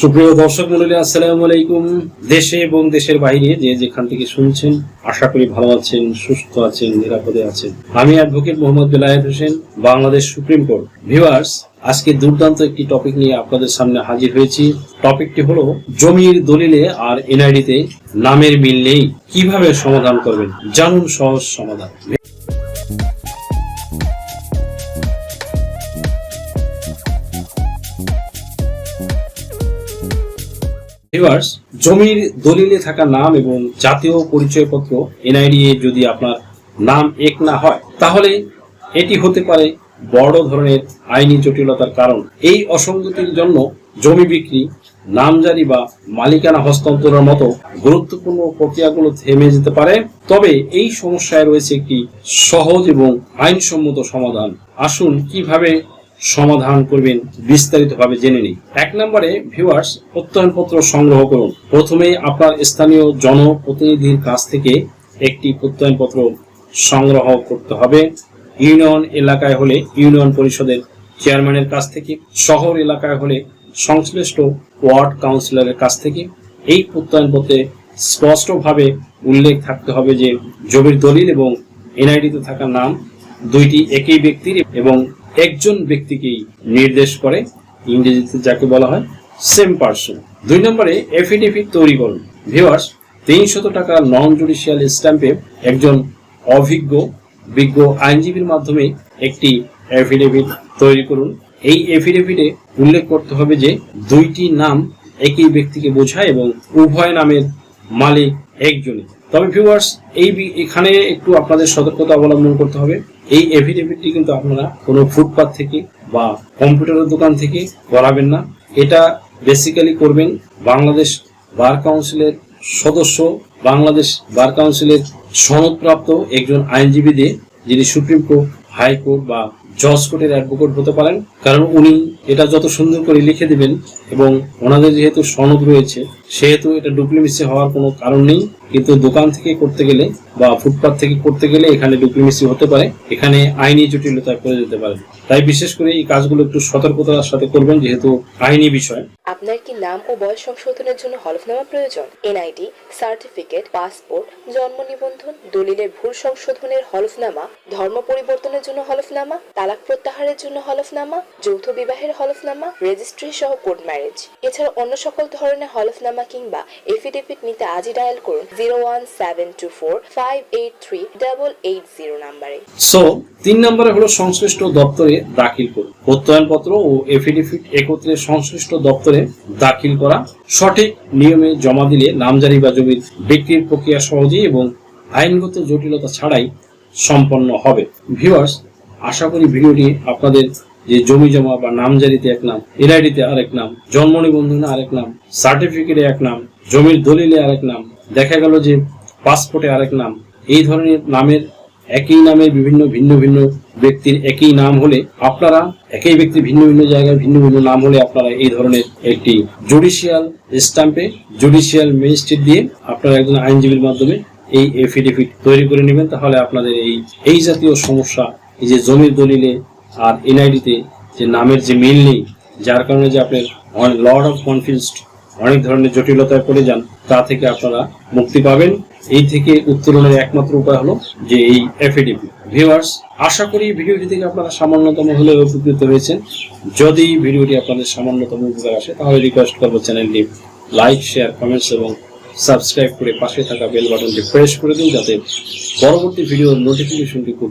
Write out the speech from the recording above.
সুপ্রিয় দর্শক মন্ডলী, আসসালামু আলাইকুম। দেশে এবং দেশের বাইরে যে যেখান থেকে শুনছেন, আশা করি ভালো আছেন, সুস্থ আছেন, নিরাপদে আছেন। আমি advocate Mohammad Belayet Hossain, Bangladesh supreme court. Viewers আজকে দুর্দান্ত একটি টপিক নিয়ে আপনাদের সামনে হাজির হয়েছি। টপিকটি হলো, জমির দলিলে আর এনআইডিতে নামের মিল নেই, কীভাবে সমাধান করবেন? জানুন সহজ সমাধান। ভিউয়ার্স, জমির দলিলে থাকা নাম এবং জাতীয় পরিচয়পত্র এনআইডি এ যদি আপনার নাম এক না হয়, তাহলে এটি হতে পারে বড় ধরনের আইনি জটিলতার কারণ। এই অসঙ্গতির জন্য জমি বিক্রি, নামজারি বা মালিকানা হস্তান্তরের মতো গুরুত্বপূর্ণ প্রক্রিয়াগুলো থেমে যেতে পারে। তবে এই সমস্যায় রয়েছে একটি সহজ এবং আইনসম্মত সমাধান। আসুন কীভাবে সমাধান করবেন বিস্তারিতভাবে জেনে নিই এক নম্বরে ভিউয়ার্স প্রত্যয়নপত্র সংগ্রহ করুন। প্রথমে আপনার স্থানীয় জনপ্রতিনিধির কাছ থেকে একটি প্রত্যয়নপত্র সংগ্রহ করতে হবে। ইউনিয়ন এলাকায় হলে ইউনিয়ন পরিষদের চেয়ারম্যানের কাছ থেকে, শহর এলাকায় হলে সংশ্লিষ্ট ওয়ার্ড কাউন্সিলরের কাছ থেকে। এই প্রত্যয়নপত্রে স্পষ্টভাবে উল্লেখ থাকতে হবে যে জমির দলিল এবং এনআইডিতে থাকা নাম দুইটি একই ব্যক্তির এবং একজন ব্যক্তিকেই নির্দেশ করে, ইংরেজিতে যাকে বলা হয় সেম পার্সন দুই নম্বরে এফিডেভিট তৈরি করুন। ভিওয়ার্স তিনশত টাকা নন জুডিশিয়াল স্ট্যাম্পে একজন অভিজ্ঞ, বিজ্ঞ আইনজীবীর মাধ্যমে একটি এফিডেভিট তৈরি করুন। এই এফিডেভিটে উল্লেখ করতে হবে যে, দুইটি নাম একই ব্যক্তিকে বোঝায় এবং উভয় নামের মালিক একজনই। তবে ভিউয়ার্স এই এখানে একটু আপনাদের সতর্কতা অবলম্বন করতে হবে। এই এফিডেভিটটি কিন্তু আপনারা কোনো ফুটপাথ থেকে বা কম্পিউটারের দোকান থেকে করাবেন না। এটা বেসিক্যালি করবেন বাংলাদেশ বার কাউন্সিলের সদস্য, বাংলাদেশ বার কাউন্সিলের সনদপ্রাপ্ত একজন আইনজীবী দিয়ে, যিনি সুপ্রিম কোর্ট হাইকোর্ট বা জজ কোর্টের অ্যাডভোকেট হতে পারেন। কারণ উনি এটা যত সুন্দর করে লিখে দেবেন এবং ওনাদের যেহেতু সনদ রয়েছে সেহেতু এটা ডুপ্লিমেসি হওয়ার কোনো কারণ নেই। কিন্তু দোকান থেকে করতে গেলে বা ফুটপাথ থেকে করতে গেলে এখানে ডুপ্লিমেসি হতে পারে। এখানে আইনি জটিলতায় পড়ে যেতে পারে। তাই বিশেষ করে এই কাজগুলো একটু সতর্কতার সাথে করবেন যেহেতু আইনি বিষয়। আপনার কি নাম ও বয়স সংশোধনের জন্য হলফনামা প্রয়োজন? এনআইডি, সার্টিফিকেট, পাসপোর্ট, জন্ম নিবন্ধন, দলিলের ভুল সংশোধনের হলফনামা, ধর্ম পরিবর্তনের জন্য হলফনামা, তালাক প্রত্যাহারের জন্য হলফনামা, যৌথ বিবাহের হলফনামা রেজিস্ট্রি সহ কোর্ট ম্যারেজ এছাড়া অন্য সকল ধরনের হলফনামা কিংবা এফিডেভিট নিতে আজই ডায়াল করুন zero one seven two four five eight three double eight zero নাম্বারে সো তিন নম্বরে হলো সংশ্লিষ্ট দপ্তরে দাখিল করুন। প্রত্যয়নপত্র ও এফিডেভিট একত্রে সংশ্লিষ্ট দপ্তরে দাখিল করা। সঠিক নিয়মে জমা দিলে নামজারি বা জমির বিক্রির প্রক্রিয়া সহজেই এবং আইনগত জটিলতা ছাড়াই সম্পন্ন হবে। ভিউয়ার্স আশা করি ভিডিওটি আপনাদের যে জমি জমা বা নামজারিতে এক নাম এনআইডিতে আরেক নাম, জন্ম নিবন্ধনে আরেক নাম, সার্টিফিকেটে এক নাম, জমির দলিলে আরেক নাম, দেখা গেল যে পাসপোর্টে আরেক নাম, এই ধরনের নামের একই নামের বিভিন্ন ভিন্ন ভিন্ন ব্যক্তির একই নাম হলে আপনারা, একই ব্যক্তির ভিন্ন ভিন্ন জায়গায় ভিন্ন ভিন্ন নাম হলে আপনারা এই ধরনের একটি জুডিশিয়াল স্ট্যাম্পে, জুডিশিয়াল ম্যাজিস্ট্রেট দিয়ে আপনারা একজন আইনজীবীর মাধ্যমে এই এফিডেভিট তৈরি করে নেবেন। তাহলে আপনাদের এই এই জাতীয় সমস্যা, এই যে জমির দলিলে আর এনআইডিতে যে নামের যে মিল নেই, যার কারণে যে আপনার লর্ড অফ কনফিউজড, অনেক ধরনের জটিলতায় পড়ে যান, তা থেকে আপনারা মুক্তি পাবেন। এই থেকে উত্তরণের একমাত্র উপায় হলো যে এই এফিডেভিট ভিউয়ার্স আশা করি ভিডিওটি থেকে আপনারা সামান্যতম হলেও উপকৃত হয়েছেন। যদি ভিডিওটি আপনাদের সামান্যতম উপকার আসে, তাহলে রিকোয়েস্ট করব চ্যানেলটি লাইক শেয়ার কমেন্টস এবং সাবস্ক্রাইব করে পাশে থাকা বেল বাটনটি প্রেস করে দিন, যাতে পরবর্তী ভিডিওর নোটিফিকেশনটি খুব